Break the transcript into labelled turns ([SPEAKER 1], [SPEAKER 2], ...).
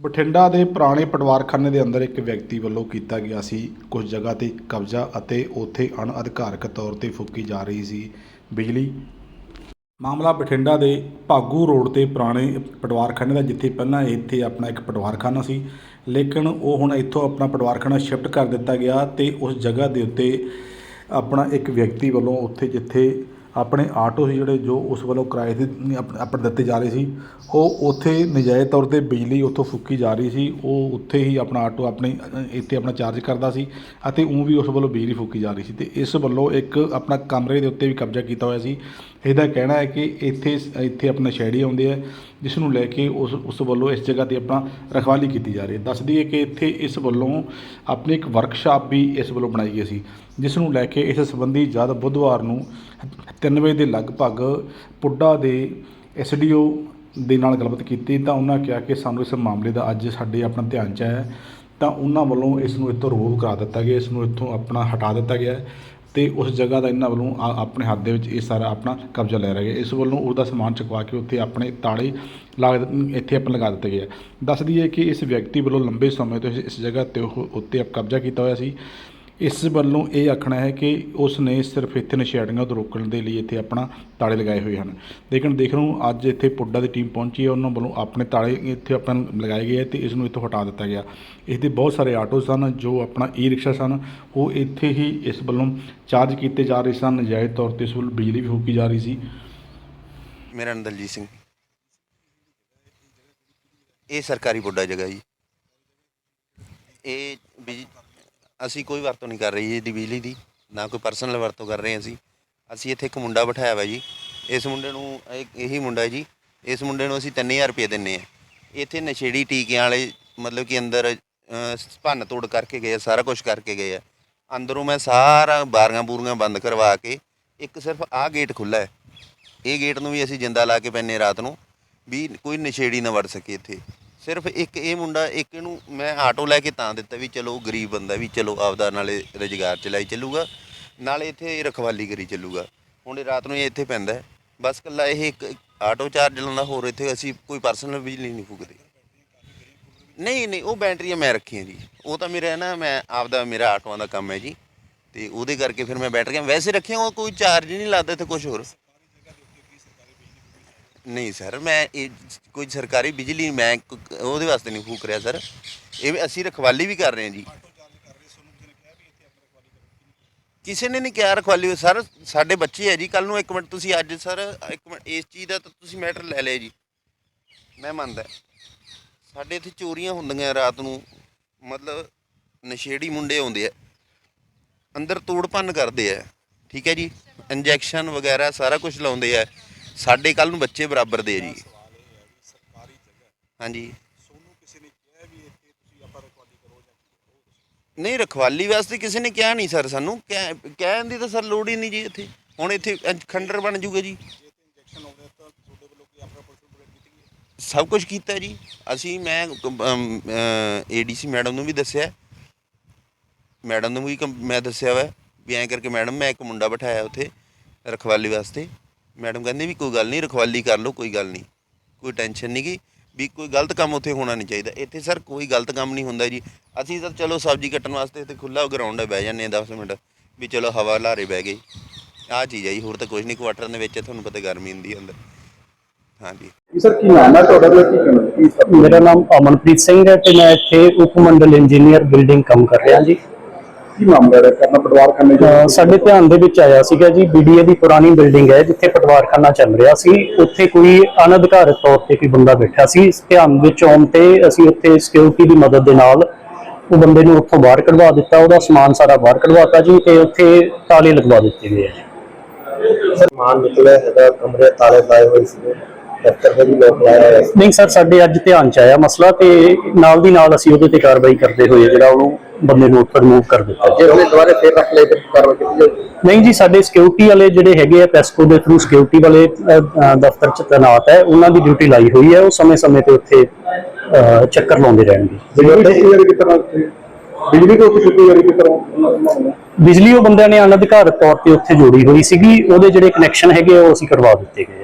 [SPEAKER 1] ਬਠਿੰਡਾ ਦੇ ਪੁਰਾਣੇ ਪਟਵਾਰਖਾਨੇ ਦੇ ਅੰਦਰ ਇੱਕ ਵਿਅਕਤੀ ਵੱਲੋਂ ਕੀਤਾ ਗਿਆ ਸੀ ਕੁਝ ਜਗ੍ਹਾ ਤੇ ਕਬਜ਼ਾ ਅਤੇ ਉੱਥੇ ਅਣਅਧਿਕਾਰਕ ਤੌਰ ਤੇ ਫੂਕੀ ਜਾ ਰਹੀ ਸੀ। ਬਿਜਲੀ ਮਾਮਲਾ ਬਠਿੰਡਾ ਦੇ ਭਾਗੂ ਰੋਡ ਤੇ ਪੁਰਾਣੇ ਪਟਵਾਰਖਾਨੇ ਦਾ, ਜਿੱਥੇ ਪਹਿਲਾਂ ਇੱਥੇ ਆਪਣਾ ਇੱਕ ਪਟਵਾਰਖਾਨਾ ਸੀ, ਲੇਕਿਨ ਉਹ ਹੁਣ ਇੱਥੋਂ ਆਪਣਾ ਪਟਵਾਰਖਾਨਾ ਸ਼ਿਫਟ ਕਰ ਦਿੱਤਾ ਗਿਆ ਤੇ ਉਸ ਜਗ੍ਹਾ ਦੇ ਉੱਤੇ ਆਪਣਾ ਇੱਕ ਵਿਅਕਤੀ ਵੱਲੋਂ ਉੱਥੇ ਜਿੱਥੇ ਆਪਣੇ ਆਟੋ ਸੀ ਜਿਹੜੇ ਜੋ ਉਸ ਵੱਲੋਂ ਕਿਰਾਏ ਤੇ ਆਪਣੇ ਦਿੱਤੇ ਜਾ ਰਹੇ ਸੀ। ਉਹ ਉੱਥੇ ਨਜਾਇਜ਼ ਤੌਰ ਤੇ ਬਿਜਲੀ ਉੱਥੋਂ ਫੂਕੀ ਜਾ ਰਹੀ ਸੀ। ਉਹ ਉੱਥੇ ਹੀ ਆਪਣਾ ਆਟੋ ਆਪਣੇ, ਇੱਥੇ ਆਪਣਾ ਚਾਰਜ ਕਰਦਾ ਸੀ ਅਤੇ ਉਹ ਵੀ ਉਸ ਵੱਲੋਂ ਬਿਜਲੀ ਫੂਕੀ ਜਾ ਰਹੀ ਸੀ। ਅਤੇ ਇਸ ਵੱਲੋਂ ਇੱਕ ਆਪਣਾ ਕਮਰੇ ਦੇ ਉੱਤੇ ਵੀ ਕਬਜ਼ਾ ਕੀਤਾ ਹੋਇਆ ਸੀ। ਇਹਦਾ ਕਹਿਣਾ ਹੈ ਕਿ ਇੱਥੇ ਇੱਥੇ ਆਪਣੇ ਸ਼ਹਿਰੀ ਆਉਂਦੇ ਆ ਜਿਸ ਨੂੰ ਲੈ ਕੇ ਉਸ ਉਸ ਵੱਲੋਂ ਇਸ ਜਗ੍ਹਾ ਤੇ ਆਪਣਾ ਰਖਵਾਲੀ ਕੀਤੀ ਜਾ ਰਹੀ ਹੈ। ਦੱਸ ਦਈਏ ਕਿ ਇੱਥੇ ਇਸ ਵੱਲੋਂ ਆਪਣੀ ਇੱਕ ਵਰਕਸ਼ਾਪ ਵੀ ਇਸ ਵੱਲੋਂ ਬਣਾਈ ਗਈ ਸੀ ਜਿਸ ਨੂੰ ਲੈ ਕੇ ਇਸ ਸੰਬੰਧੀ ਜਦ ਬੁੱਧਵਾਰ ਨੂੰ 3 ਵਜੇ ਦੇ ਲਗਭਗ ਪੁੱਡਾ ਦੇ ਐਸਡੀਓ ਦੇ ਨਾਲ ਗੱਲਬਾਤ ਕੀਤੀ, ਤਾਂ ਉਹਨਾਂ ਕਿਹਾ ਕਿ ਸਾਨੂੰ ਇਸ ਮਾਮਲੇ ਦਾ ਅੱਜ ਸਾਡੇ ਆਪਣਾ ਧਿਆਨ 'ਚ ਆਇਆ ਤਾਂ ਉਹਨਾਂ ਵੱਲੋਂ ਇਸ ਨੂੰ ਇੱਥੋਂ ਰਿਮੂਵ ਕਰਾ ਦਿੱਤਾ ਗਿਆ, ਇਸ ਨੂੰ ਇੱਥੋਂ ਆਪਣਾ ਹਟਾ ਦਿੱਤਾ ਗਿਆ। ਤੇ ਉਸ ਜਗ੍ਹਾ ਦਾ ਇਹਨਾਂ ਵੱਲੋਂ ਆ- ਆਪਣੇ ਹੱਥ ਦੇ ਵਿੱਚ ਇਹ ਸਾਰਾ ਆਪਣਾ ਕਬਜ਼ਾ ਲੈ ਰਹੇ ਇਸ ਵੱਲੋਂ ਉਹਦਾ ਸਮਾਨ ਚੁਕਵਾ ਕੇ ਉੱਥੇ ਆਪਣੇ ਤਾਲੇ ਲਾ ਦਿੱਤ- ਇੱਥੇ ਆਪਾਂ ਲਗਾ ਦਿੱਤੇ ਗਏ ਆ। ਦੱਸ ਦਈਏ ਕਿ ਇਸ ਵਿਅਕਤੀ ਵੱਲੋਂ ਲੰਬੇ ਸਮੇਂ ਤੋਂ ਇਸ- ਇਸ ਜਗ੍ਹਾ ਤੇ ਉਹ ਉੱਤੇ ਕਬਜ਼ਾ ਕੀਤਾ ਹੋਇਆ ਸੀ। ਇਸ ਵੱਲੋਂ ਇਹ ਆਖਣਾ ਹੈ ਕਿ ਉਸ ਨੇ ਸਿਰਫ ਇੱਥੇ ਨਸ਼ੇੜੀਆਂ ਤੋਂ ਰੋਕਣ ਦੇ ਲਈ ਇੱਥੇ ਆਪਣਾ ਤਾਲੇ ਲਗਾਏ ਹੋਏ ਹਨ। ਲੇਕਿਨ ਦੇਖ ਨੂੰ ਅੱਜ ਇੱਥੇ ਪੁੱਡਾ ਦੀ ਟੀਮ ਪਹੁੰਚੀ ਹੈ, ਉਹਨਾਂ ਵੱਲੋਂ ਆਪਣੇ ਤਾਲੇ ਇੱਥੇ ਆਪਣਾ ਲਗਾਏ ਗਏ ਹੈ ਤੇ ਇਸ ਨੂੰ ਇੱਥੋਂ ਹਟਾ ਦਿੱਤਾ ਗਿਆ। ਇਸ ਬਹੁਤ ਸਾਰੇ ਆਟੋ ਸਨ ਜੋ ਆਪਣਾ ਈ ਰਿਕਸ਼ਾ ਸਨ, ਉਹ ਇੱਥੇ ਹੀ ਇਸ ਵੱਲੋਂ ਚਾਰਜ ਕੀਤੇ ਜਾ ਰਹੇ ਸਨ। ਨਜਾਇਜ਼ ਤੌਰ ਤੇ ਇਸ ਵੱਲੋਂ ਬਿਜਲੀ ਵੀ ਫੂਕੀ ਜਾ ਰਹੀ ਸੀ।
[SPEAKER 2] ਮੇਰਾ ਨਾਮ ਦਲਜੀਤ ਸਿੰਘ। ਇਹ ਸਰਕਾਰੀ ਪੁੱਡਾ ਜਗ੍ਹਾ ਜੀ। ਇਹ ਅਸੀਂ ਕੋਈ ਵਰਤੋਂ ਨਹੀਂ ਕਰ ਰਹੀ ਜੀ ਇਹਦੀ ਬਿਜਲੀ ਦੀ ਨਾ ਕੋਈ ਪਰਸਨਲ ਵਰਤੋਂ ਕਰ ਰਹੇ ਅਸੀਂ। ਅਸੀਂ ਇੱਥੇ ਇੱਕ ਮੁੰਡਾ ਬਿਠਾਇਆ ਵਾ ਜੀ। ਇਸ ਮੁੰਡੇ ਨੂੰ ਇਹ- ਇਹੀ ਮੁੰਡਾ ਜੀ। ਇਸ ਮੁੰਡੇ ਨੂੰ ਅਸੀਂ 3000 ਰੁਪਏ ਦਿੰਨੇ ਆ। ਇੱਥੇ ਨਸ਼ੇੜੀ ਟੀਕਿਆਂ ਵਾਲੇ ਮਤਲਬ ਕਿ ਅੰਦਰ ਅਹ, ਭੰਨ ਤੋੜ ਕਰਕੇ ਗਏ ਆ, ਸਾਰਾ ਕੁਝ ਕਰਕੇ ਗਏ ਆ। ਅੰਦਰੋਂ ਮੈਂ ਸਾਰਾ ਬਾਰੀਆਂ ਬੂਰੀਆਂ ਬੰਦ ਕਰਵਾ ਕੇ ਇੱਕ ਸਿਰਫ ਆਹ ਗੇਟ ਖੁੱਲਾ ਹੈ। ਇਹ ਗੇਟ ਨੂੰ ਵੀ ਅਸੀਂ ਜਿੰਦਾ ਲਾ ਕੇ ਪੈਨੇ ਰਾਤ ਨੂੰ ਵੀ ਕੋਈ ਨਸ਼ੇੜੀ ਨਾ ਵੜ ਸਕੇ ਇੱਥੇ। ਸਿਰਫ ਇੱਕ ਇਹ ਮੁੰਡਾ, ਇੱਕ ਇਹਨੂੰ ਮੈਂ ਆਟੋ ਲੈ ਕੇ ਤਾਂ ਦਿੱਤਾ ਵੀ ਚਲੋ ਗਰੀਬ ਬੰਦਾ ਵੀ ਚਲੋ ਆਪਦਾ ਨਾਲੇ ਰੁਜ਼ਗਾਰ ਚਲਾਈ ਚੱਲੂਗਾ, ਨਾਲੇ ਇੱਥੇ ਰਖਵਾਲੀ ਕਰੀ ਚੱਲੂਗਾ। ਹੁਣ ਇਹ ਰਾਤ ਨੂੰ ਇਹ ਇੱਥੇ ਪੈਂਦਾ ਬਸ ਕੱਲਾ ਇਹ ਇੱਕ ਆਟੋ ਚਾਰਜ ਲਾਉਂਦਾ, ਹੋਰ ਇੱਥੇ ਅਸੀਂ ਕੋਈ ਪਰਸਨਲ ਬਿਜਲੀ ਨਹੀਂ ਫੂਕਦੇ। ਨਹੀਂ ਨਹੀਂ, ਉਹ ਬੈਟਰੀਆਂ ਮੈਂ ਰੱਖੀਆਂ ਜੀ। ਉਹ ਤਾਂ ਮੇਰਾ ਨਾ, ਮੈਂ ਆਪਦਾ, ਮੇਰਾ ਆਟੋਆਂ ਦਾ ਕੰਮ ਹੈ ਜੀ। ਤੇ ਉਹਦੇ ਕਰਕੇ ਫਿਰ ਮੈਂ ਬੈਟਰੀਆਂ, ਵੈਸੇ ਰੱਖੀਆਂ, ਉਹ ਕੋਈ ਚਾਰਜ ਨਹੀਂ ਲੱਗਦਾ ਇੱਥੇ ਕੁਝ ਹੋਰ। ਨਹੀਂ ਸਰ, ਮੈਂ ਇਹ ਕੋਈ ਸਰਕਾਰੀ ਬਿਜਲੀ ਮੈਂ ਕ- ਉਹਦੇ ਵਾਸਤੇ ਨਹੀਂ ਫੂਕ ਰਿਹਾ ਸਰ। ਇਹ ਵੀ ਅਸੀਂ ਰਖਵਾਲੀ ਵੀ ਕਰ ਰਹੇ ਹਾਂ ਜੀ। ਕਿਸੇ ਨੇ ਨਹੀਂ ਕਿਹਾ ਰਖਵਾਲੀ ਸਰ, ਸਾਡੇ ਬੱਚੇ ਹੈ ਜੀ ਕੱਲ ਨੂੰ ਇੱਕ ਮਿੰਟ ਤੁਸੀਂ ਅੱਜ ਸਰ, ਇੱਕ ਮਿੰਟ, ਇਸ ਚੀਜ਼ ਦਾ ਤਾਂ ਤੁਸੀਂ ਮੈਟਰ ਲੈ ਲਿਆ ਜੀ। ਮੈਂ ਮੰਨਦਾ। ਸਾਡੇ ਇੱਥੇ ਚੋਰੀਆਂ ਹੁੰਦੀਆਂ ਰਾਤ ਨੂੰ। ਮਤਲਬ ਨਸ਼ੇੜੀ ਮੁੰਡੇ ਆਉਂਦੇ ਆ। ਅੰਦਰ ਤੋੜ ਭੰਨ ਕਰਦੇ ਆ। ਠੀਕ ਹੈ ਜੀ? ਇੰਜੈਕਸ਼ਨ ਵਗੈਰਾ ਸਾਰਾ ਕੁਝ ਲਾਉਂਦੇ ਆ। ਸਾਡੇ ਕੱਲ ਨੂੰ ਬੱਚੇ ਬਰਾਬਰ ਦੇ ਆ ਜੀ। ਹਾਂਜੀ। ਨਹੀਂ, ਰਖਵਾਲੀ ਵਾਸਤੇ ਕਿਸੇ ਨੇ ਕਿਹਾ ਨਹੀਂ ਸਰ ਸਾਨੂੰ। ਕਹਿ- ਕਹਿਣ ਦੀ ਤਾਂ ਸਰ ਲੋੜ ਹੀ ਨਹੀਂ ਜੀ ਇੱਥੇ। ਹੁਣ ਇੱਥੇ ਇੰਜ ਖੰਡਰ ਬਣ ਜੂਗਾ ਜੀ। ਸਭ ਕੁਝ ਕੀਤਾ ਜੀ। ਅਸੀਂ, ਮੈਂ ਏਡੀਸੀ ਮੈਡਮ ਨੂੰ ਵੀ ਦੱਸਿਆ। ਮੈਡਮ ਨੂੰ ਵੀ ਕੰਪ- ਮੈਂ ਦੱਸਿਆ ਵਾ ਵੀ ਐਂ ਕਰਕੇ ਮੈਡਮ, ਮੈਂ ਇੱਕ ਮੁੰਡਾ ਬਿਠਾਇਆ ਉੱਥੇ ਰਖਵਾਲੀ ਵਾਸਤੇ। ਮੈਡਮ ਕਹਿੰਦੇ ਵੀ ਕੋਈ ਗੱਲ ਨਹੀਂ ਰਖਵਾਲੀ ਕਰ ਲਓ ਕੋਈ ਗੱਲ ਨਹੀਂ। ਕੋਈ ਟੈਨਸ਼ਨ ਨਹੀਂ ਗੀ ਵੀ ਕੋਈ ਗਲਤ ਕੰਮ ਉੱਥੇ ਹੋਣਾ ਨਹੀਂ ਚਾਹੀਦਾ। ਇੱਥੇ ਸਰ ਕੋਈ ਗਲਤ ਕੰਮ ਨਹੀਂ ਹੁੰਦਾ ਜੀ। ਅਸੀਂ ਤਾਂ ਚਲੋ ਸਬਜ਼ੀ ਕੱਟਣ ਵਾਸਤੇ ਇੱਥੇ ਖੁੱਲਾ ਗਰਾਊਂਡ ਹੈ ਬਹਿ ਜਾਂਦੇ ਹਾਂ 10 ਮਿੰਟ। ਵੀ ਚਲੋ ਹਵਾ ਲਾਰੇ ਬਹਿ ਗਈ। ਆਹ ਚੀਜ਼ ਹੈ ਜੀ ਹੋਰ ਤਾਂ ਕੁਝ ਨਹੀਂ ਕੁਆਟਰ ਦੇ ਵਿੱਚ ਤੁਹਾਨੂੰ ਪਤਾ ਗਰਮੀ ਹੁੰਦੀ ਹੈ ਅੰਦਰ। ਹਾਂਜੀ।
[SPEAKER 3] ਸਰ ਕੀ ਨਾਮ ਹੈ ਤੁਹਾਡਾ ਤੇ ਕੀ ਕਹਿਣਾ ਕੀ ਸਰ
[SPEAKER 4] ਮੇਰਾ ਨਾਮ ਅਮਨਪ੍ਰੀਤ ਸਿੰਘ ਹੈ ਤੇ ਮੈਂ ਇੱਥੇ ਉਪ ਮੰਡਲ ਇੰਜੀਨੀਅਰ ਬਿਲਡਿੰਗ ਕੰਮ ਕਰ ਰਿਹਾ ਜੀ।
[SPEAKER 3] ਕੀ ਮਾਮਲਾ ਹੈ? ਕਰਨਾ ਪਟਵਾਰਖਾਨੇ
[SPEAKER 4] ਅਹ ਸਾਡੇ ਧਿਆਨ ਦੇ ਵਿੱਚ ਆਇਆ ਸੀਗਾ ਜੀ ਬੀਡੀਏ ਦੀ ਪੁਰਾਣੀ ਬਿਲਡਿੰਗ ਹੈ ਜਿੱਥੇ ਪਟਵਾਰਖਾਨਾ ਚੱਲ ਰਿਹਾ ਸੀ। ਉੱਥੇ ਕੋਈ ਅਨਧਿਕਾਰਤ ਤੌਰ ਤੇ ਕੋਈ ਬੰਦਾ ਬੈਠਾ ਸੀ। ਇਸ ਧਿਆਨ ਵਿੱਚ ਆਉਣ ਤੇ ਅਸੀਂ ਉੱਥੇ ਸਿਕਿਉਰਿਟੀ ਦੀ ਮਦਦ ਦੇ ਨਾਲ ਉਹ ਬੰਦੇ ਨੂੰ ਉੱਥੋਂ ਬਾਹਰ ਕਢਵਾ ਦਿੱਤਾ ਉਹਦਾ ਸਮਾਨ ਸਾਰਾ ਬਾਹਰ ਕਢਵਾਤਾ ਜੀ ਤੇ ਉੱਥੇ ਤਾਲੇ ਲਗਵਾ ਦਿੱਤੇ ਗਏ ਆ
[SPEAKER 5] ਸਮਾਨ ਨਿਕਲਿਆ ਹੈਗਾ ਕਮਰੇ ਤਾਲੇ ਲਾਏ ਹੋਏ ਸੀ ਦਫ਼ਤਰ ਦੇ ਵੀ ਲੋਕ ਲਾਇਆ ਹੋਇਆ ਸੀ
[SPEAKER 4] ਨਹੀਂ ਸਰ ਸਾਡੇ ਅੱਜ ਧਿਆਨ ਚ ਆਇਆ ਮਸਲਾ ਤੇ ਨਾਲ ਦੀ ਨਾਲ ਅਸੀਂ ਉਹਦੇ ਤੇ ਕਾਰਵਾਈ ਕਰਦੇ ਹੋਏ ਜਿਹੜਾ ਉਹਨੂੰ ਬੰਦੇ ਨੂੰ ਉੱਥੋਂ ਰਿਮੂਵ ਕਰ ਦਿੱਤਾ।
[SPEAKER 5] ਜੇ ਉਹਨੇ ਦੁਬਾਰਾ ਫੇਰ ਰੱਖ ਲਏ ਤੇ ਕਾਰਵਾਈ ਕੀਤੀ ਜਾਊਗੀ?
[SPEAKER 4] ਨਹੀਂ ਜੀ ਸਾਡੇ ਸਿਕਿਉਰਿਟੀ ਵਾਲੇ ਜਿਹੜੇ ਹੈਗੇ ਆ ਪੈਸਕੋ ਦੇ ਥਰੂ ਸਿਕਿਉਰਿਟੀ ਵਾਲੇ ਅਹ, ਦਫ਼ਤਰ ਚ ਤੈਨਾਤ ਹੈ ਉਹਨਾਂ ਦੀ ਡਿਊਟੀ ਲਾਈ ਹੋਈ ਹੈ ਉਹ ਸਮੇਂ-ਸਮੇਂ ਤੇ ਉੱਥੇ ਅਹ, ਚੱਕਰ ਲਾਉਂਦੇ ਰਹਿਣਗੇ।
[SPEAKER 3] ਬਿਜਲੀ ਦੀ ਵਾਰੀ ਕਿਸ ਤਰ੍ਹਾਂ ਬਿਜਲੀ ਤੋਂ ਕਿਸ ਵਾਰੀ ਕਿਸ ਤਰ੍ਹਾਂ
[SPEAKER 4] ਬਿਜਲੀ ਉਹ ਬੰਦਿਆਂ ਨੇ ਅਨਧਿਕਾਰਤ ਤੌਰ ਤੇ ਉੱਥੇ ਜੋੜੀ ਹੋਈ ਸੀਗੀ ਉਹਦੇ ਜਿਹੜੇ ਕਨੈਕਸ਼ਨ ਹੈਗੇ ਆ, ਉਹ ਅਸੀਂ ਕਰਵਾ ਦਿੱਤੇ ਗਏ ਆ।